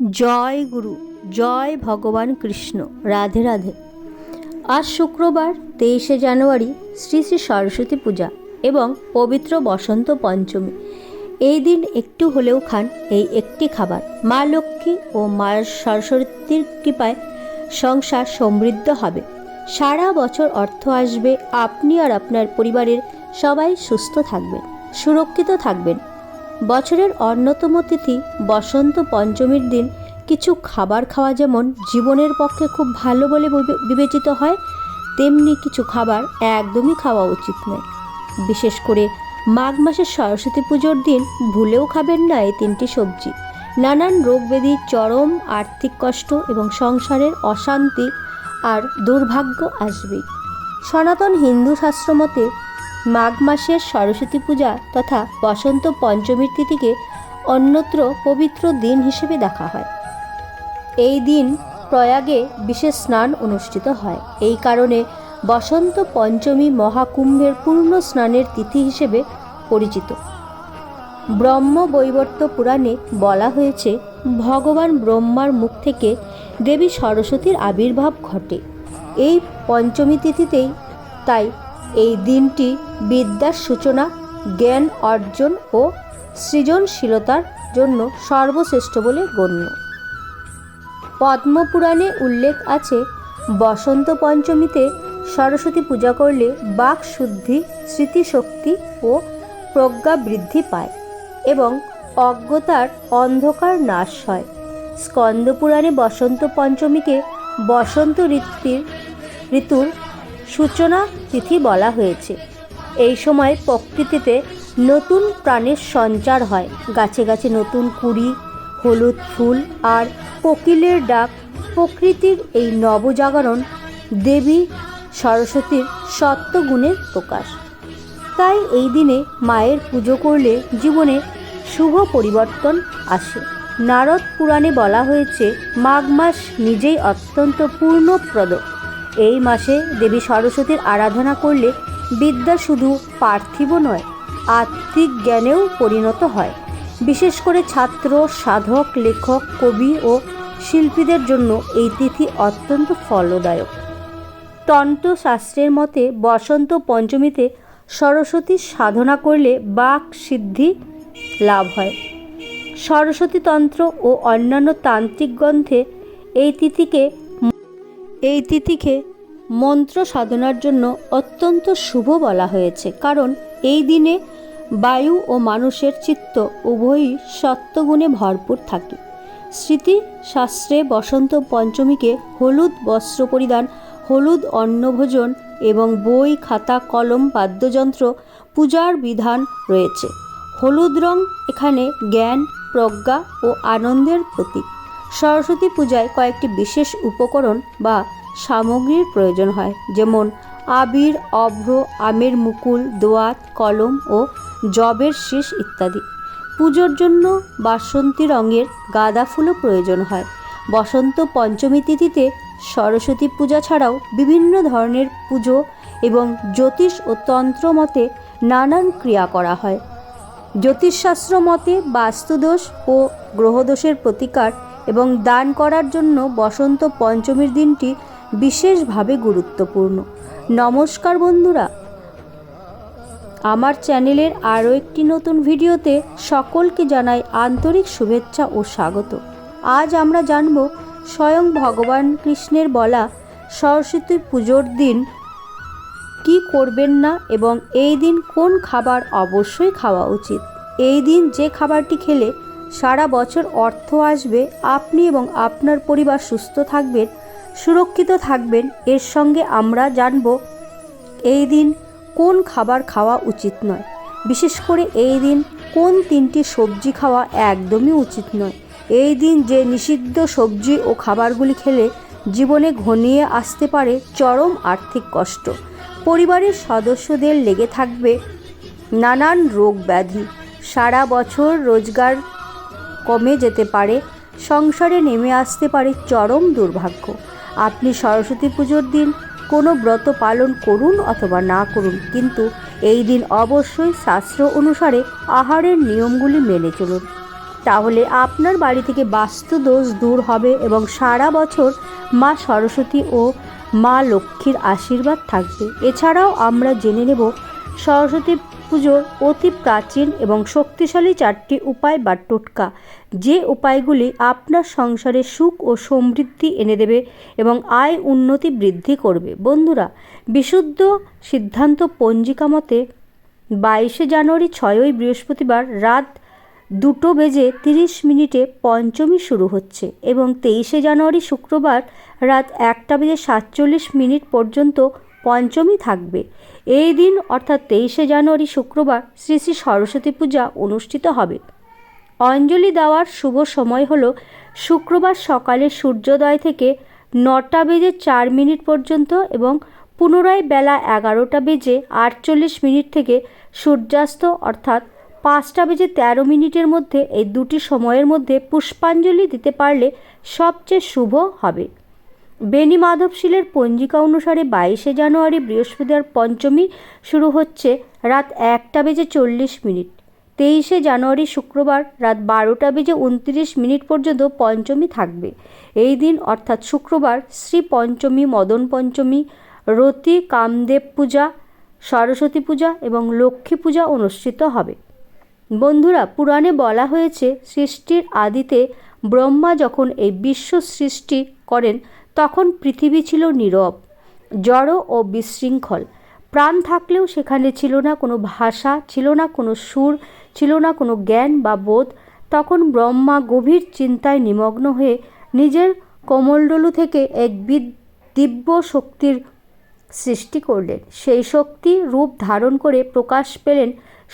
জয় গুরু, জয় ভগবান কৃষ্ণ। রাধে রাধে। আজ শুক্রবার তেইশে জানুয়ারি শ্রী শ্রী সরস্বতী পূজা এবং পবিত্র বসন্ত পঞ্চমী। এই দিন একটু হলেও খান এই একটি খাবার। মা লক্ষ্মী ও মা সরস্বতীর কৃপায় সংসার সমৃদ্ধ হবে। সারা বছর অর্থ আসবে, আপনি আর আপনার পরিবারের সবাই সুস্থ থাকবেন, সুরক্ষিত থাকবেন। বছরের অন্যতম তিথি বসন্ত পঞ্চমীর দিন কিছু খাবার খাওয়া যেমন জীবনের পক্ষে খুব ভালো বলে বিবে- বিবেচিত হয়, তেমনি কিছু খাবার একদমই খাওয়া উচিত নয়। বিশেষ করে মাঘ মাসের সরস্বতী পুজোর দিন ভুলেও খাবেন না এই তিনটি সবজি। নানান রোগ ব্যাধি চরম আর্থিক কষ্ট এবং সংসারের অশান্তি আর দুর্ভাগ্য আসবেই। সনাতন হিন্দু শাস্ত্র মতে মাঘ মাসের সরস্বতী পূজা তথা বসন্ত পঞ্চমীর তিথিকে অন্যত্র পবিত্র দিন হিসেবে দেখা হয়। এই দিন প্রয়াগে বিশেষ স্নান অনুষ্ঠিত হয়। এই কারণে বসন্ত পঞ্চমী মহাকুম্ভের পূর্ণ স্নানের তিথি হিসেবে পরিচিত। ব্রহ্ম বৈবর্ত পুরাণে বলা হয়েছে, ভগবান ব্রহ্মার মুখ থেকে দেবী সরস্বতীর আবির্ভাব ঘটে। এই পঞ্চমী তিথিতেই তাই এই দিনটি বিদ্যার সূচনা, জ্ঞান অর্জন ও সৃজনশীলতার জন্য সর্বশ্রেষ্ঠ বলে গণ্য। পদ্মপুরাণে উল্লেখ আছে, বসন্ত পঞ্চমীতে সরস্বতী পূজা করলে বাক শুদ্ধি, স্মৃতিশক্তি ও প্রজ্ঞা বৃদ্ধি পায় এবং অজ্ঞতার অন্ধকার নাশ হয়। স্কন্দপুরাণে বসন্ত পঞ্চমীকে বসন্ত ঋতুর ঋতুর সূচনা তিথি বলা হয়েছে। এই সময় প্রকৃতিতে নতুন প্রাণের সঞ্চার হয়। গাছে গাছে নতুন কুড়ি, হলুদ ফুল আর কোকিলের ডাক। প্রকৃতির এই নবজাগরণ দেবী সরস্বতীর সত্যগুণের প্রকাশ। তাই এই দিনে মায়ের পুজো করলে জীবনে শুভ পরিবর্তন আসে। নারদ পুরাণে বলা হয়েছে, মাঘ মাস নিজেই অত্যন্ত পূর্ণপ্রদ এই মাসে দেবী সরস্বতীর আরাধনা করলে বিদ্যা শুধু পার্থিব নয়, আত্মিক জ্ঞানেও পরিণত হয়। বিশেষ করে ছাত্র, সাধক, লেখক, কবি ও শিল্পীদের জন্য এই তিথি অত্যন্ত ফলদায়ক। তন্ত্র শাস্ত্রের মতে বসন্ত পঞ্চমীতে সরস্বতী সাধনা করলে বাক সিদ্ধি লাভ হয়। সরস্বতী তন্ত্র ও অন্যান্য তান্ত্রিক গ্রন্থে এই তিথিকে এই তিথিকে মন্ত্র সাধনার জন্য অত্যন্ত শুভ বলা হয়েছে। কারণ এই দিনে বায়ু ও মানুষের চিত্ত উভয়ই সত্ত্বগুণে ভরপুর থাকে। স্মৃতি শাস্ত্রে বসন্ত পঞ্চমীকে হলুদ বস্ত্র পরিধান, হলুদ অন্নভোজন এবং বই, খাতা, কলম, বাদ্যযন্ত্র পূজার বিধান রয়েছে। হলুদ রং এখানে জ্ঞান, প্রজ্ঞা ও আনন্দের প্রতীক। সরস্বতী পূজায় কয়েকটি বিশেষ উপকরণ বা সামগ্রীর প্রয়োজন হয়, যেমন আবির, অভ্র, আমের মুকুল, দোয়াত, কলম ও জবের শীষ ইত্যাদি। পুজোর জন্য বাসন্তী রঙের গাঁদা ফুলও প্রয়োজন হয়। বসন্ত পঞ্চমী তিথিতে সরস্বতী পূজা ছাড়াও বিভিন্ন ধরনের পুজো এবং জ্যোতিষ ও তন্ত্র মতে নানান ক্রিয়া করা হয়। জ্যোতিষশাস্ত্র মতে বাস্তুদোষ ও গ্রহদোষের প্রতিকার এবং দান করার জন্য বসন্ত পঞ্চমীর দিনটি বিশেষভাবে গুরুত্বপূর্ণ। নমস্কার বন্ধুরা। আমার চ্যানেলের আরও একটি নতুন ভিডিওতে সকলকে জানাই আন্তরিক শুভেচ্ছা ও স্বাগত। আজ আমরা জানব স্বয়ং ভগবান কৃষ্ণের বলা সরস্বতী পুজোর দিন কি করবেন না এবং এই দিন কোন খাবার অবশ্যই খাওয়া উচিত। এই দিন যে খাবারটি খেলে সারা বছর অর্থ আসবে, আপনি এবং আপনার পরিবার সুস্থ থাকবেন, সুরক্ষিত থাকবেন। এর সঙ্গে আমরা জানব, এই দিন কোন খাবার খাওয়া উচিত নয়। বিশেষ করে এই দিন কোন তিনটি সবজি খাওয়া একদমই উচিত নয়। এই দিন যে নিষিদ্ধ সবজি ও খাবারগুলি খেলে জীবনে ঘনিয়ে আসতে পারে চরম আর্থিক কষ্ট। পরিবারের সদস্যদের লেগে থাকবে নানান রোগ ব্যাধি। সারা বছর রোজগার কমে যেতে পারে, সংসারে নেমে আসতে পারে চরম দুর্ভাগ্য। আপনি সরস্বতী পুজোর দিন কোনো ব্রত পালন করুন অথবা না করুন, কিন্তু এই দিন অবশ্যই শাস্ত্র অনুসারে আহারের নিয়মগুলি মেনে চলুন। তাহলে আপনার বাড়ি থেকে বাস্তু দোষ দূর হবে এবং সারা বছর মা সরস্বতী ও মা লক্ষ্মীর আশীর্বাদ থাকবে। এছাড়াও আমরা জেনে নেব, সরস্বতী পুজোর অতি প্রাচীন এবং শক্তিশালী চারটি উপায় বা টোটকা। যে উপায়গুলি আপনার সংসারে সুখ ও সমৃদ্ধি এনে দেবে এবং আয় উন্নতি বৃদ্ধি করবে। বন্ধুরা, বিশুদ্ধ সিদ্ধান্ত পঞ্জিকা মতে বাইশে জানুয়ারি ছয়ই বৃহস্পতিবার রাত দুটো বেজে তিরিশ মিনিটে পঞ্চমী শুরু হচ্ছে এবং তেইশে জানুয়ারি শুক্রবার রাত একটা বেজে সাতচল্লিশ মিনিট পর্যন্ত পঞ্চমী থাকবে। এই দিন, অর্থাৎ তেইশে জানুয়ারি শুক্রবার, শ্রী শ্রী সরস্বতী পূজা অনুষ্ঠিত হবে। অঞ্জলি দেওয়ার শুভ সময় হল শুক্রবার সকালে সূর্যোদয় থেকে নটা বেজে চার মিনিট পর্যন্ত এবং পুনরায় বেলা এগারোটা বেজে আটচল্লিশ মিনিট থেকে সূর্যাস্ত, অর্থাৎ পাঁচটা বেজে তেরো মিনিটের মধ্যে এই দুটি সময়ের মধ্যে পুষ্পাঞ্জলি দিতে পারলে সবচেয়ে শুভ হবে। বেনি মাধবশীলের পঞ্জিকা অনুসারে বাইশে জানুয়ারি বৃহস্পতিবার পঞ্চমী শুরু হচ্ছে রাত একটা বেজে চল্লিশ মিনিট। তেইশে জানুয়ারি শুক্রবার রাত বারোটা বেজে উনত্রিশ মিনিট পর্যন্ত পঞ্চমী থাকবে। এই দিন অর্থাৎ শুক্রবার শ্রী পঞ্চমী, মদন পঞ্চমী, রতি, কামদেব পূজা, সরস্বতী পূজা এবং লক্ষ্মী পূজা অনুষ্ঠিত হবে। বন্ধুরা, পুরাণে বলা হয়েছে সৃষ্টির আদিতে ব্রহ্মা যখন এই বিশ্ব সৃষ্টি করেন তখন পৃথিবী ছিল নীরব, জড় ও বিশৃঙ্খল। প্রাণ থাকলেও সেখানে ছিল না কোনো ভাষা, ছিল না কোনো সুর, ছিল না কোনো জ্ঞান বা বোধ। তখন ব্রহ্মা গভীর চিন্তায় নিমগ্ন হয়ে নিজের কমলডলু থেকে এক দিব্য শক্তির সৃষ্টি করলেন। সেই শক্তি রূপ ধারণ করে প্রকাশ পেলেন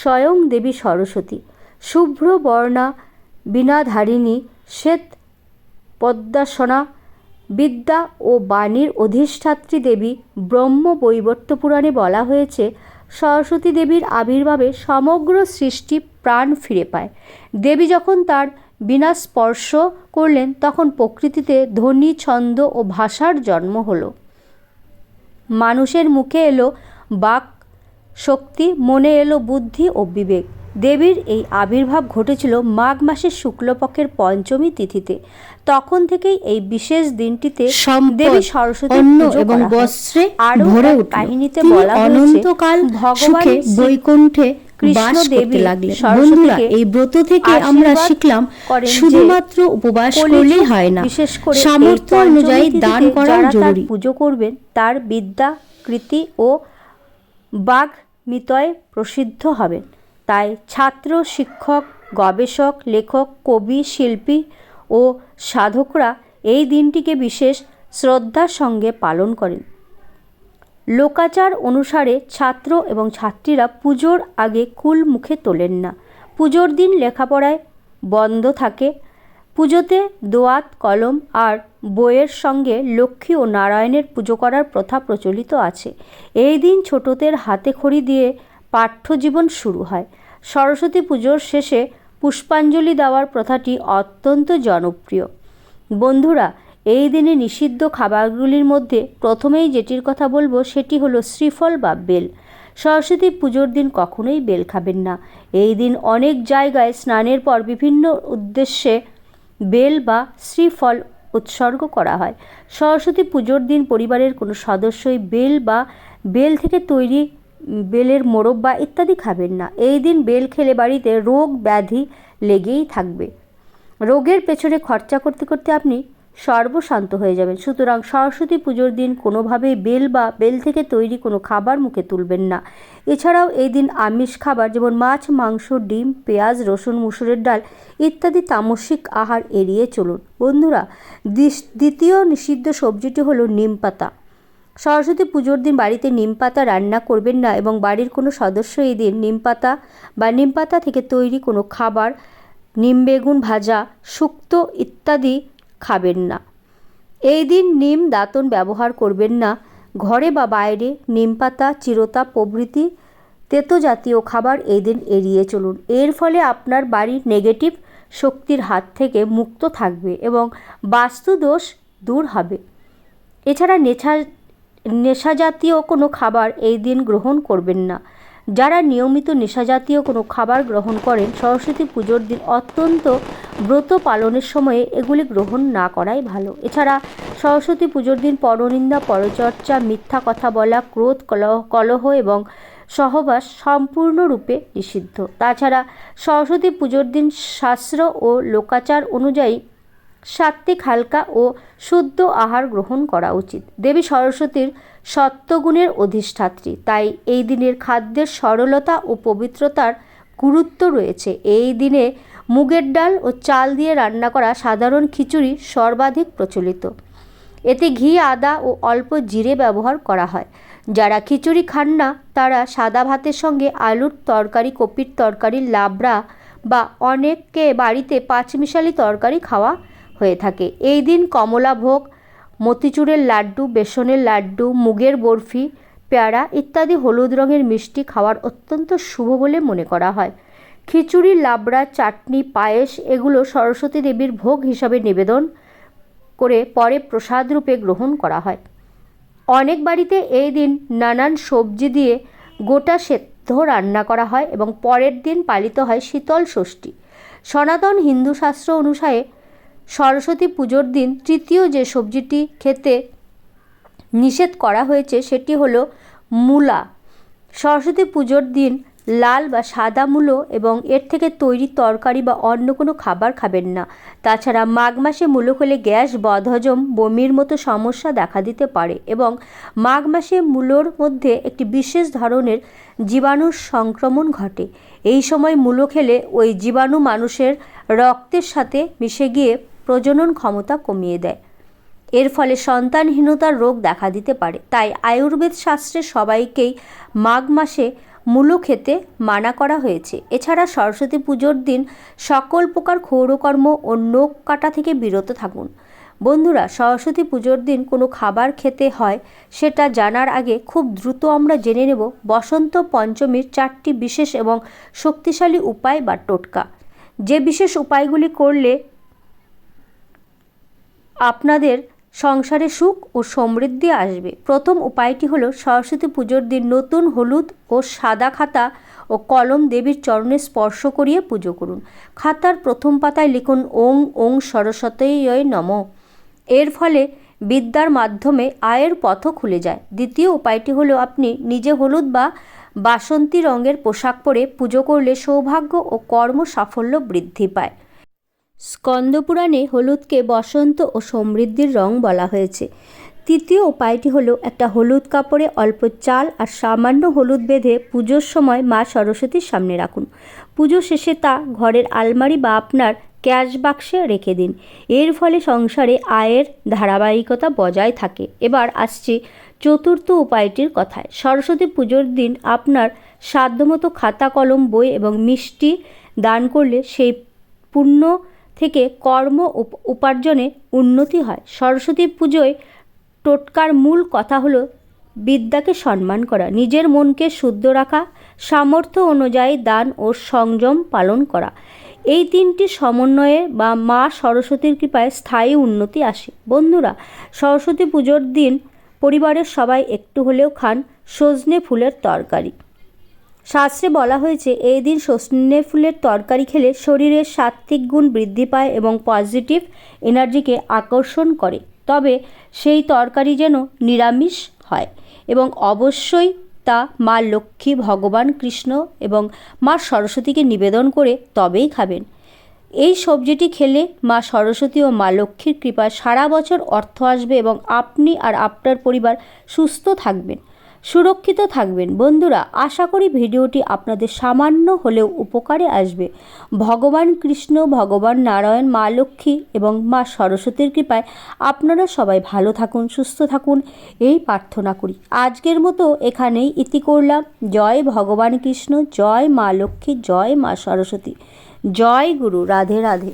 স্বয়ং দেবী সরস্বতী। শুভ্র বর্ণা বীণাধারিণী শ্বেত পদ্মাসনা বিদ্যা ও বাণীর অধিষ্ঠাত্রী দেবী ব্রহ্ম বৈবর্ত পুরাণে বলা হয়েছে, সরস্বতী দেবীর আবির্ভাবে সমগ্র সৃষ্টি প্রাণ ফিরে পায়। দেবী যখন তার বিনা স্পর্শ করলেন, তখন প্রকৃতিতে ধ্বনি, ছন্দ ও ভাষার জন্ম হলো। মানুষের মুখে এলো বাক শক্তি, মনে এলো বুদ্ধি ও বিবেক। দেবীর এই আবির্ভাব ঘটেছিল মাঘ মাসের শুক্লপক্ষের পঞ্চমী তিথিতে। তখন থেকেই এই বিশেষ দিনটিতে দেবী সরস্বতী অন্ন এবং বস্ত্রে ভরে কাহিনীতে বলা অনন্তকাল ভগবান বৈকুণ্ঠে কৃষ্ণ দেবী লাগলেন। বন্ধুরা এই ব্রত থেকে আমরা শিখলাম শুধুমাত্র উপবাস করলেই হয় না। বিশেষ করে সামর্থ্য অনুযায়ী দান করা জরুরি। পুজো করবেন তার বিদ্যা কৃতি ও বাঘ মিতয় প্রসিদ্ধ হবেন। তাই ছাত্র শিক্ষক গবেষক লেখক কবি শিল্পী ও সাধকরা এই দিনটিকে বিশেষ শ্রদ্ধার সঙ্গে পালন করেন। লোকাচার অনুসারে ছাত্র এবং ছাত্রীরা পুজোর আগে কুল মুখে তোলেন না। পুজোর দিন লেখাপড়ায় বন্ধ থাকে। পুজোতে দোয়াত, কলম আর বইয়ের সঙ্গে লক্ষ্মী ও নারায়ণের পুজো করার প্রথা প্রচলিত আছে। এই দিন ছোটদের হাতে খড়ি দিয়ে পাঠ্যজীবন শুরু হয়। সরস্বতী পুজোর শেষে পুষ্পাঞ্জলি দেওয়ার প্রথাটি অত্যন্ত জনপ্রিয়। বন্ধুরা, এই দিনে নিষিদ্ধ খাবারগুলির মধ্যে প্রথমেই যেটির কথা বলব সেটি হলো শ্রীফল বা বেল। সরস্বতী পুজোর দিন কখনোই বেল খাবেন না। এই দিন অনেক জায়গায় স্নানের পর বিভিন্ন উদ্দেশ্যে বেল বা শ্রীফল উৎসর্গ করা হয়। সরস্বতী পুজোর দিন পরিবারের কোনো সদস্যই বেল বা বেল থেকে তৈরি বেলের মোরব্বা ইত্যাদি খাবেন না। এই দিন বেল খেলে বাড়িতে রোগ ব্যাধি লেগেই থাকবে। রোগের পেছনে খরচা করতে করতে আপনি সর্বশান্ত হয়ে যাবেন। সুতরাং সরস্বতী পুজোর দিন কোনোভাবেই বেল বা বেল থেকে তৈরি কোনো খাবার মুখে তুলবেন না। এছাড়াও এই দিন আমিষ খাবার যেমন মাছ, মাংস, ডিম, পেঁয়াজ, রসুন, মুসুরের ডাল ইত্যাদি তামসিক আহার এড়িয়ে চলুন। বন্ধুরা দ্বিতীয় নিষিদ্ধ সবজিটি হলো নিম পাতা। সরস্বতী পুজোর দিন বাড়িতে নিম পাতা রান্না করবেন না এবং বাড়ির কোনো সদস্য এই দিন নিম পাতা বা নিম পাতা থেকে তৈরি কোনো খাবার, নিম বেগুন ভাজা, শুক্তো ইত্যাদি খাবেন না। এই দিন নিম দাঁতন ব্যবহার করবেন না। ঘরে বা বাইরে নিম পাতা চিরতা প্রভৃতি তেতো জাতীয় খাবার এই দিন এড়িয়ে চলুন। এর ফলে আপনার বাড়ির নেগেটিভ শক্তির হাত থেকে মুক্ত থাকবে এবং বাস্তু দোষ দূর হবে। এছাড়া নেশা নেশা জাতীয় কোনো খাবার এই দিন গ্রহণ করবেন না। যারা নিয়মিত নেশাজাতীয় কোনো খাবার গ্রহণ করেন, সরস্বতী পুজোর দিন অত্যন্ত ব্রত পালনের সময়ে এগুলি গ্রহণ না করাই ভালো। এছাড়া সরস্বতী পুজোর দিন পরনিন্দা, পরচর্চা, মিথ্যা কথা বলা, ক্রোধ, কলহ কলহ এবং সহবাস সম্পূর্ণরূপে নিষিদ্ধ। তাছাড়া সরস্বতী পুজোর দিন শাস্ত্র ও লোকাচার অনুযায়ী সাত্ত্বিক হালকা ও শুদ্ধ আহার গ্রহণ করা উচিত। দেবী সরস্বতীর সত্ত্বগুণের অধিষ্ঠাত্রী। তাই এই দিনের খাদ্যের সরলতা ও পবিত্রতার গুরুত্ব রয়েছে। এই দিনে মুগের ডাল ও চাল দিয়ে রান্না করা সাধারণ খিচুড়ি সর্বাধিক প্রচলিত। এতে ঘি, আদা ও অল্প জিরে ব্যবহার করা হয়। যারা খিচুড়ি খান না, তারা সাদা ভাতের সঙ্গে আলুর তরকারি, কপির তরকারি, লাবড়া বা অনেককে বাড়িতে পাঁচমিশালি তরকারি খাওয়া হয়ে থাকে। এই দিন কমলা ভোগ, মতিচুরের লাড্ডু, বেসনের লাড্ডু, মুগের বরফি, পেয়ারা ইত্যাদি হলুদ রঙের মিষ্টি খাওয়ার অত্যন্ত শুভ বলে মনে করা হয়। খিচুড়ি, লাবড়া, চাটনি, পায়েস এগুলো সরস্বতী দেবীর ভোগ হিসাবে নিবেদন করে পরে প্রসাদ রূপে গ্রহণ করা হয়। অনেক বাড়িতে এই দিন নানান সবজি দিয়ে গোটা সেদ্ধ রান্না করা হয় এবং পরের দিন পালিত হয় শীতল ষষ্ঠী। সনাতন হিন্দু শাস্ত্র অনুসারে সরস্বতী পুজোর দিন তৃতীয় যে সবজিটি খেতে নিষেধ করা হয়েছে সেটি হলো মূলা। সরস্বতী পুজোর দিন লাল বা সাদা মূলো এবং এর থেকে তৈরি তরকারি বা অন্য কোনো খাবার খাবেন না। তাছাড়া মাঘ মাসে মূলো খেলে গ্যাস, বদহজম, বমির মতো সমস্যা দেখা দিতে পারে এবং মাঘ মাসে মূলোর মধ্যে একটি বিশেষ ধরনের জীবাণুর সংক্রমণ ঘটে। এই সময় মূলো খেলে ওই জীবাণু মানুষের রক্তের সাথে মিশে গিয়ে প্রজনন ক্ষমতা কমিয়ে দেয়। এর ফলে সন্তানহীনতার রোগ দেখা দিতে পারে। তাই আয়ুর্বেদ শাস্ত্রে সবাইকেই মাঘ মাসে মূলো খেতে মানা করা হয়েছে। এছাড়া সরস্বতী পুজোর দিন সকল প্রকার ক্ষৌরকর্ম ও নখ কাটা থেকে বিরত থাকুন। বন্ধুরা, সরস্বতী পুজোর দিন কোনো খাবার খেতে হয় সেটা জানার আগে খুব দ্রুত আমরা জেনে নেব বসন্ত পঞ্চমীর চারটি বিশেষ এবং শক্তিশালী উপায় বা টোটকা। যে বিশেষ উপায়গুলি করলে আপনাদের সংসারে সুখ ও সমৃদ্ধি আসবে। প্রথম উপায়টি হলো সরস্বতী পুজোর দিন নতুন হলুদ ও সাদা খাতা ও কলম দেবীর চরণে স্পর্শ করিয়ে পুজো করুন। খাতার প্রথম পাতায় লিখুন, ওং ওং সরস্বতী নম। এর ফলে বিদ্যার মাধ্যমে আয়ের পথও খুলে যায়। দ্বিতীয় উপায়টি হলো আপনি নিজে হলুদ বা বাসন্তী রঙের পোশাক পরে পুজো করলে সৌভাগ্য ও কর্ম সাফল্য বৃদ্ধি পায়। স্কন্দপুরাণে হলুদকে বসন্ত ও সমৃদ্ধির রং বলা হয়েছে। তৃতীয় উপায়টি হলো একটা হলুদ কাপড়ে অল্প চাল আর সামান্য হলুদ বেঁধে পুজোর সময় মা সরস্বতীর সামনে রাখুন। পুজো শেষে তা ঘরের আলমারি বা আপনার ক্যাশ বাক্সে রেখে দিন। এর ফলে সংসারে আয়ের ধারাবাহিকতা বজায় থাকে। এবার আসছি চতুর্থ উপায়টির কথায়। সরস্বতী পুজোর দিন আপনার সাধ্যমতো খাতা, কলম, বই এবং মিষ্টি দান করলে সেই পুণ্য থেকে কর্ম উপ- উপার্জনে উন্নতি হয়। সরস্বতী পুজোয় টোটকার মূল কথা হলো বিদ্যাকে সম্মান করা, নিজের মনকে শুদ্ধ রাখা, সামর্থ্য অনুযায়ী দান ও সংযম পালন করা। এই তিনটি সমন্বয়ে বা মা সরস্বতীর কৃপায় স্থায়ী উন্নতি আসে। বন্ধুরা, সরস্বতী পুজোর দিন পরিবারের সবাই একটু হলেও খান সজনে ফুলের তরকারি। শাস্ত্রে বলা হয়েছে, এই দিন সজনে ফুলের তরকারি খেলে শরীরের সাত্ত্বিক গুণ বৃদ্ধি পায় এবং পজিটিভ এনার্জিকে আকর্ষণ করে। তবে সেই তরকারি যেন নিরামিষ হয় এবং অবশ্যই তা মা লক্ষ্মী, ভগবান কৃষ্ণ এবং মা সরস্বতীকে নিবেদন করে তবেই খাবেন। এই সবজিটি খেলে মা সরস্বতী ও মা লক্ষ্মীর কৃপায় সারা বছর অর্থ আসবে এবং আপনি আর আপনার পরিবার সুস্থ থাকবেন। সুরক্ষিত থাকবেন। বন্ধুরা, আশা করি ভিডিওটি আপনাদের সামান্য হলেও উপকারে আসবে। ভগবান কৃষ্ণ, ভগবান নারায়ণ, মা লক্ষ্মী এবং মা সরস্বতীর কৃপায় আপনারা সবাই ভালো থাকুন, সুস্থ থাকুন, এই প্রার্থনা করি। আজকের মতো এখানেই ইতি করলাম। জয় ভগবান কৃষ্ণ, জয় মা লক্ষ্মী, জয় মা সরস্বতী। জয় গুরু, রাধে রাধে।